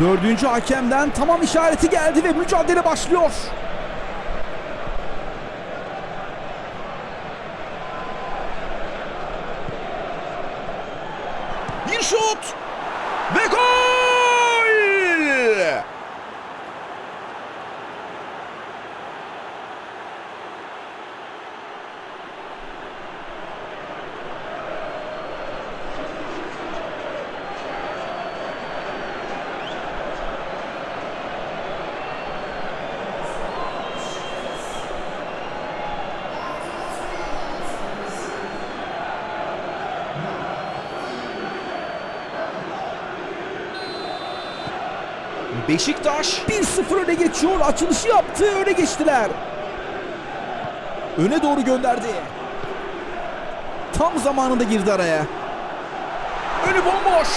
Dördüncü hakemden tamam işareti geldi ve mücadele başlıyor. Bir şut ve gol! Beşiktaş 1-0 öne geçiyor. Açılışı yaptı. Öne geçtiler. Öne doğru gönderdi. Tam zamanında girdi araya. Önü bomboş.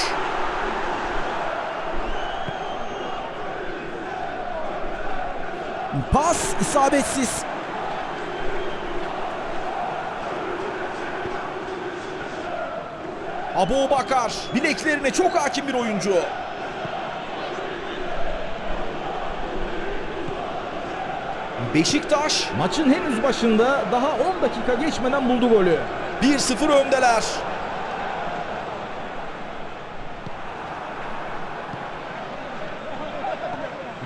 Pas isabetsiz. Abu Bakar bileklerine çok hakim bir oyuncu. Beşiktaş maçın henüz başında daha 10 dakika geçmeden buldu golü. 1-0 öndeler.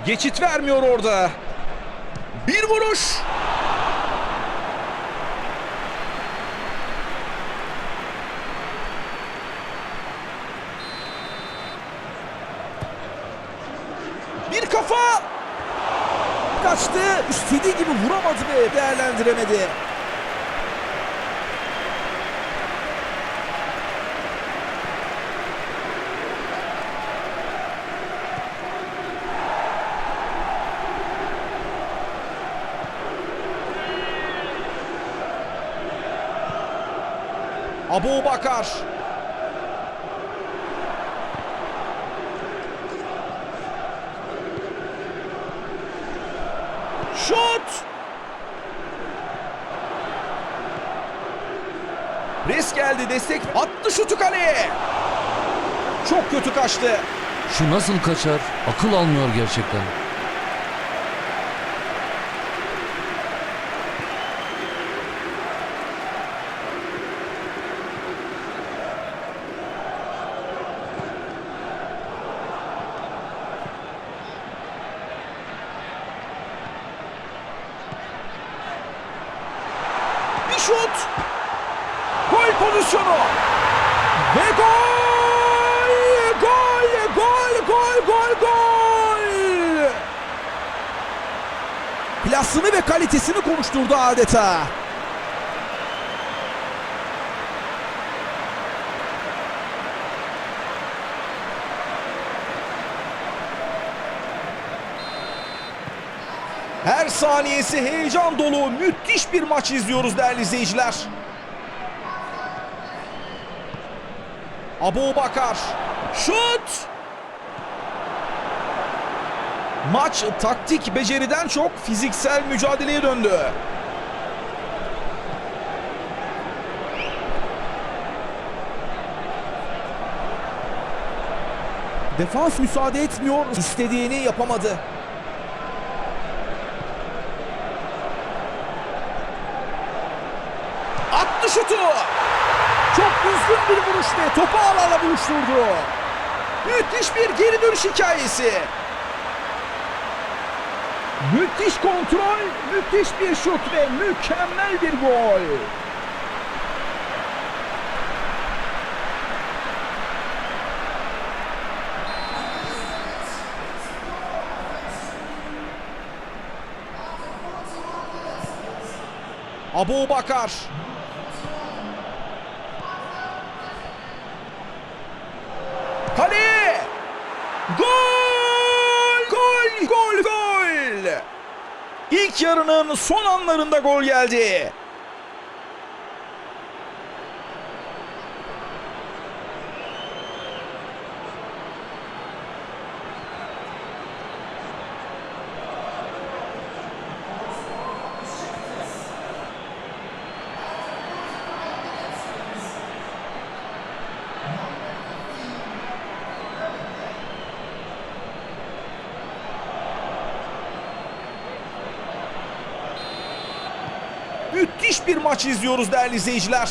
Geçit vermiyor orada. Bir vuruş. Bir kafa kaçtı. İstediği gibi vuramadı ve değerlendiremedi. Abu Bakar. Şut! Res geldi destek attı şutu kaleye. Çok kötü kaçtı. Şu nasıl kaçar? Akıl almıyor gerçekten. Şut. Gol pozisyonu. Ve gol! Gol! Gol! Gol! Gol! Gol! Plasını ve kalitesini konuşturdu adeta. Her saniyesi heyecan dolu müthiş bir maç izliyoruz değerli izleyiciler. Abu Bakar şut. Maç taktik beceriden çok fiziksel mücadeleye döndü. Defans müsaade etmiyor, istediğini yapamadı. Attı şutu. Çok düzgün bir vuruş ve topu ağlarla buluşturdu. Müthiş bir geri dönüş hikayesi. Müthiş kontrol, müthiş bir şut ve mükemmel bir gol. Abu Bakar. Kale! Gol! Gol! Gol! Gol! İlk yarının son anlarında gol geldi. Müthiş bir maç izliyoruz değerli izleyiciler.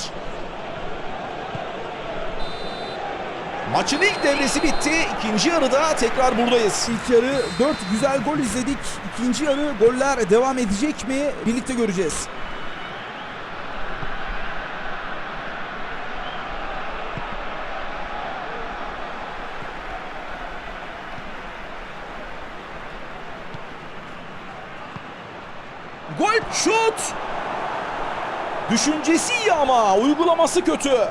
Maçın ilk devresi bitti. İkinci yarıda tekrar buradayız. İlk yarı 4 güzel gol izledik. İkinci yarı goller devam edecek mi? Birlikte göreceğiz. Gol şut. Düşüncesi iyi ama uygulaması kötü.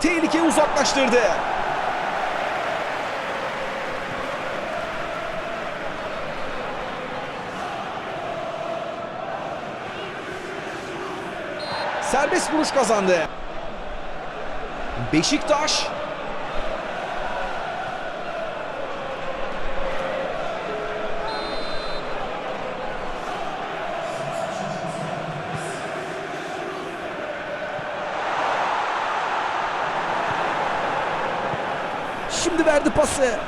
Tehlikeyi uzaklaştırdı. Serbest vuruş kazandı. Beşiktaş Şimdi verdi pası.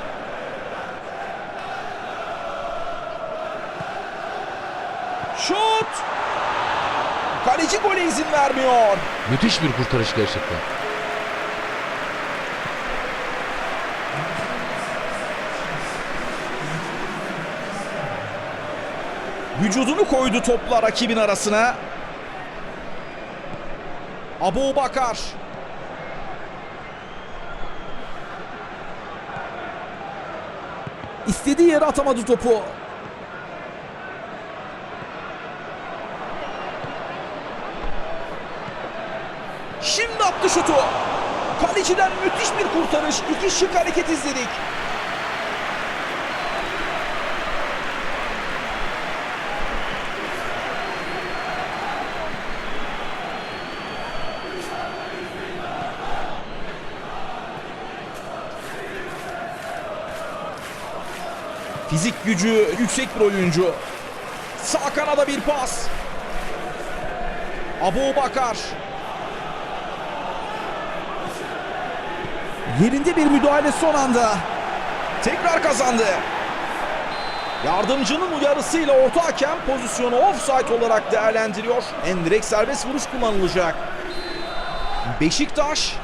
şut. Kaleci gole izin vermiyor. Müthiş bir kurtarış gerçekten. Vücudunu koydu topla rakibin arasına. Abu Bakar. İstediği yere atamadı topu. Şimdi attı şutu. Kaleciden müthiş bir kurtarış. İki şık hareket izledik. Fizik gücü yüksek bir oyuncu. Sağ kanada bir pas. Abu Bakar. Yerinde bir müdahale son anda. Tekrar kazandı. Yardımcının uyarısıyla orta hakem pozisyonu offside olarak değerlendiriyor. Endirek serbest vuruş kullanılacak. Beşiktaş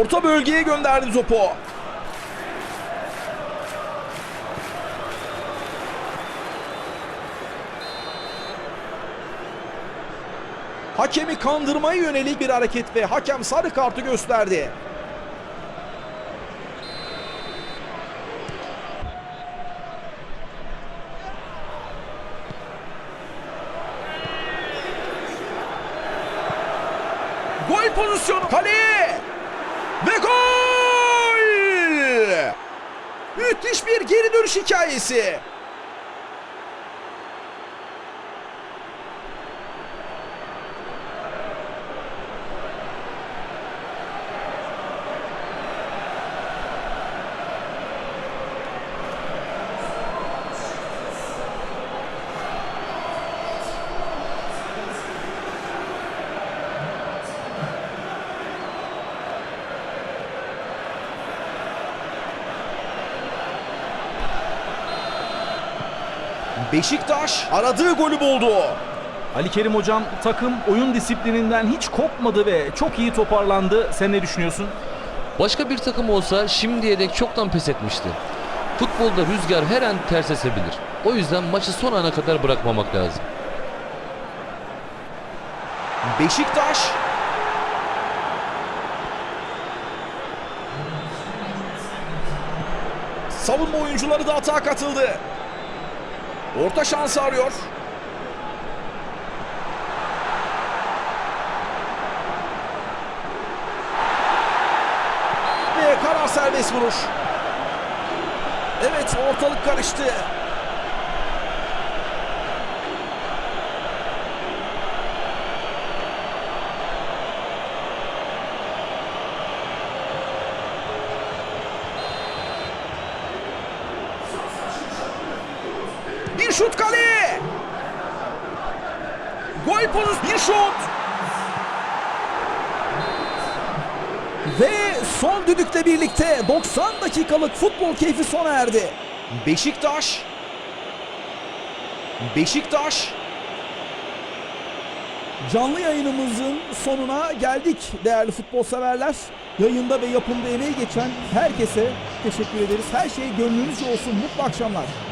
orta bölgeye gönderdi topu. Hakemi kandırmaya yönelik bir hareket ve hakem sarı kartı gösterdi. Gol pozisyonu kaleye ve gol! Müthiş bir geri dönüş hikayesi. Beşiktaş aradığı golü buldu. Ali Kerim hocam takım oyun disiplininden hiç kopmadı ve çok iyi toparlandı. Sen ne düşünüyorsun? Başka bir takım olsa şimdiye dek çoktan pes etmişti. Futbolda rüzgar her an ters esebilir. O yüzden maçı son ana kadar bırakmamak lazım. Beşiktaş Savunma oyuncuları da atağa katıldı. Orta şansı arıyor. Ve karar serbest vuruş. Evet ortalık karıştı. Şut kaleye. Gol pozisyonu. Bir şut. Ve son düdükle birlikte 90 dakikalık futbol keyfi sona erdi. Beşiktaş. Beşiktaş. Canlı yayınımızın sonuna geldik değerli futbol severler. Yayında ve yapımda emeği geçen herkese teşekkür ederiz. Her şey gönlünüzce olsun. Mutlu akşamlar.